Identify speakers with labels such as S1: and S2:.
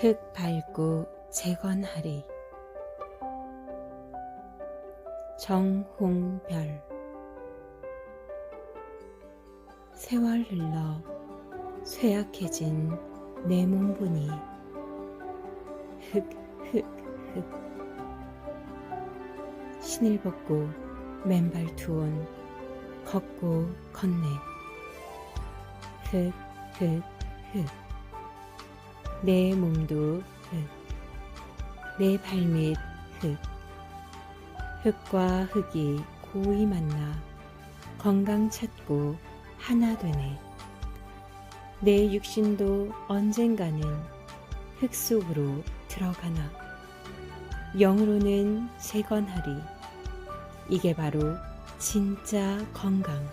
S1: 흙 밟고 재건하리. 정홍별. 세월 흘러 쇠약해진 내몸 보니. 흙흙흙. 신을 벗고 맨발 투온 걷고 걷네. 흙흙흙 내 몸도 흙, 내 발밑 흙, 흙과 흙이 고이 만나 건강 찾고 하나 되네. 내 육신도 언젠가는 흙 속으로 들어가나. 영으로는 재건하리. 이게 바로 진짜 건강.